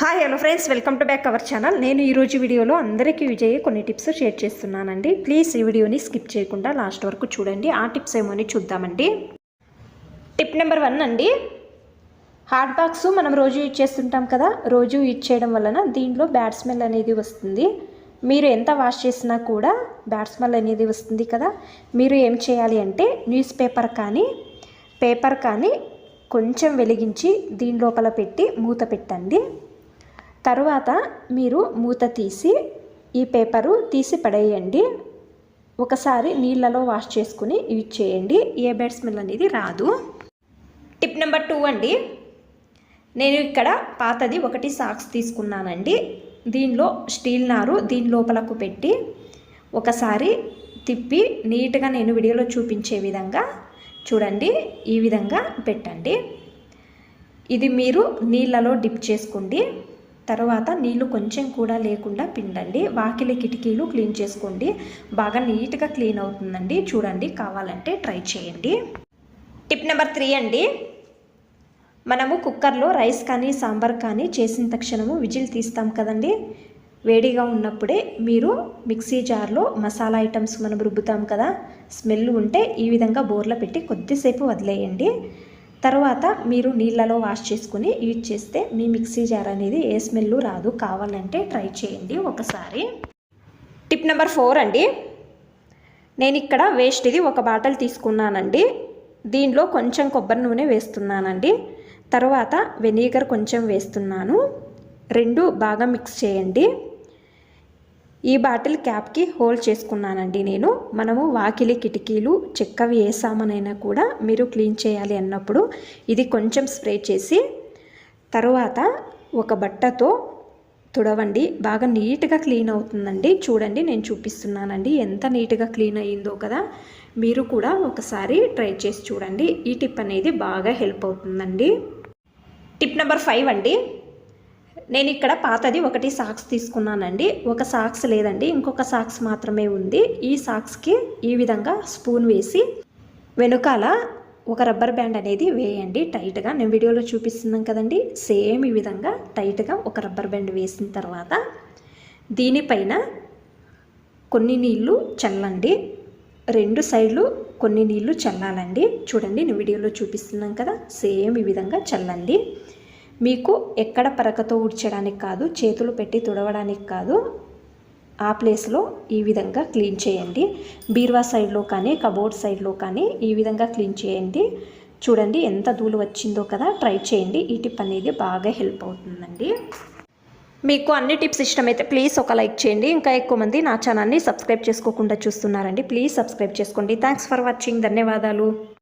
Hi hello friends welcome to back our channel నేను ఈరోజు వీడియోలో అందరికీ విజయ్ కొన్ని టిప్స్ షేర్ చేస్తున్నానండి. ప్లీజ్ ఈ వీడియోని స్కిప్ చేయకుండా లాస్ట్ వరకు చూడండి. ఆ టిప్స్ ఏమో అని చూద్దామండి. టిప్ నెంబర్ వన్ అండి. హార్డ్ బాక్స్ మనం రోజు యూజ్ చేస్తుంటాం కదా? రోజు యూజ్ చేయడం వలన దీంట్లో బ్యాడ్ స్మెల్ అనేది వస్తుంది. మీరు ఎంత వాష్ చేసినా కూడా బ్యాడ్ స్మెల్ అనేది వస్తుంది కదా? మీరు ఏం చేయాలి అంటే న్యూస్ పేపర్ కానీ పేపర్ కానీ కొంచెం వెలిగించి దీని లోపల పెట్టి మూత పెట్టండి. తరువాత మీరు మూత తీసి ఈ పేపరు తీసి పడేయండి. ఒకసారి నీళ్ళలో వాష్ చేసుకుని యూజ్ చేయండి. ఏ బెడ్ స్మెల్ అనేది రాదు. టిప్ నెంబర్ టూ అండి. నేను ఇక్కడ పాతది ఒకటి సాక్స్ తీసుకున్నానండి. దీనిలో స్టీల్ నారు దీని లోపలకు పెట్టి ఒకసారి తిప్పి నీట్గా నేను వీడియోలో చూపించే విధంగా చూడండి. ఈ విధంగా పెట్టండి. ఇది మీరు నీళ్ళలో డిప్ చేసుకోండి. తర్వాత నీళ్ళు కొంచెం కూడా లేకుండా పిండండి. వాకిలి కిటికీలు క్లీన్ చేసుకోండి. బాగా నీట్గా క్లీన్ అవుతుందండి. చూడండి కావాలంటే ట్రై చేయండి. టిప్ నెంబర్ త్రీ అండి. మనము కుక్కర్లో రైస్ కానీ సాంబార్ కానీ చేసిన తక్షణము విజిల్ తీస్తాం కదండి. వేడిగా ఉన్నప్పుడే మీరు మిక్సీ జార్లో మసాలా ఐటమ్స్ మనం రుబ్బుతాం కదా స్మెల్ ఉంటే ఈ విధంగా బోర్ల పెట్టి కొద్దిసేపు వదిలేయండి. తర్వాత మీరు నీళ్ళలో వాష్ చేసుకుని యూజ్ చేస్తే మీ మిక్సీ జార్ అనేది ఏ స్మెల్ రాదు. కావాలంటే ట్రై చేయండి ఒకసారి. టిప్ నెంబర్ ఫోర్ అండి. నేను ఇక్కడ వేస్ట్ ఇది ఒక బాటిల్ తీసుకున్నానండి. దీనిలో కొంచెం కొబ్బరి నూనె వేస్తున్నానండి. తర్వాత వెనిగర్ కొంచెం వేస్తున్నాను. రెండు బాగా మిక్స్ చేయండి. ఈ బాటిల్ క్యాప్కి హోల్డ్ చేసుకున్నానండి నేను. మనము వాకిలి కిటికీలు చెక్కవి వేసామనైనా కూడా మీరు క్లీన్ చేయాలి అన్నప్పుడు ఇది కొంచెం స్ప్రే చేసి తర్వాత ఒక బట్టతో తుడవండి. బాగా నీట్గా క్లీన్ అవుతుందండి. చూడండి నేను చూపిస్తున్నానండి ఎంత నీట్గా క్లీన్ అయ్యిందో కదా. మీరు కూడా ఒకసారి ట్రై చేసి చూడండి. ఈ టిప్ అనేది బాగా హెల్ప్ అవుతుందండి. టిప్ నెంబర్ ఫైవ్ అండి. నేను ఇక్కడ పాతది ఒకటి సాక్స్ తీసుకున్నానండి. ఒక సాక్స్ లేదండి. ఇంకొక సాక్స్ మాత్రమే ఉంది. ఈ సాక్స్కి ఈ విధంగా స్పూన్ వేసి వెనుకాల ఒక రబ్బర్ బ్యాండ్ అనేది వేయండి. టైట్గా నేను వీడియోలో చూపిస్తున్నాం కదండి. సేమ్ ఈ విధంగా టైట్గా ఒక రబ్బర్ బ్యాండ్ వేసిన తర్వాత దీనిపైన కొన్ని నీళ్ళు చల్లండి. రెండు సైడ్లు కొన్ని నీళ్ళు చల్లాలండి. చూడండి నేను వీడియోలో చూపిస్తున్నాం కదా. సేమ్ ఈ విధంగా చల్లండి. మీకు ఎక్కడ పరకతో ఉడ్చడానికి కాదు చేతులు పెట్టి తుడవడానికి కాదు ఆ ప్లేస్లో ఈ విధంగా క్లీన్ చేయండి. బీర్వా సైడ్లో కానీ కబోర్డ్ సైడ్లో కానీ ఈ విధంగా క్లీన్ చేయండి. చూడండి ఎంత ధూళి వచ్చిందో కదా ట్రై చేయండి. ఈ టిప్ అనేది బాగా హెల్ప్ అవుతుందండి. మీకు అన్ని టిప్స్ ఇష్టమైతే ప్లీజ్ ఒక లైక్ చేయండి. ఇంకా ఎక్కువ మంది నా ఛానల్ని సబ్స్క్రైబ్ చేసుకోకుండా చూస్తున్నారండి. ప్లీజ్ సబ్స్క్రైబ్ చేసుకోండి. థ్యాంక్స్ ఫర్ వాచింగ్ ధన్యవాదాలు.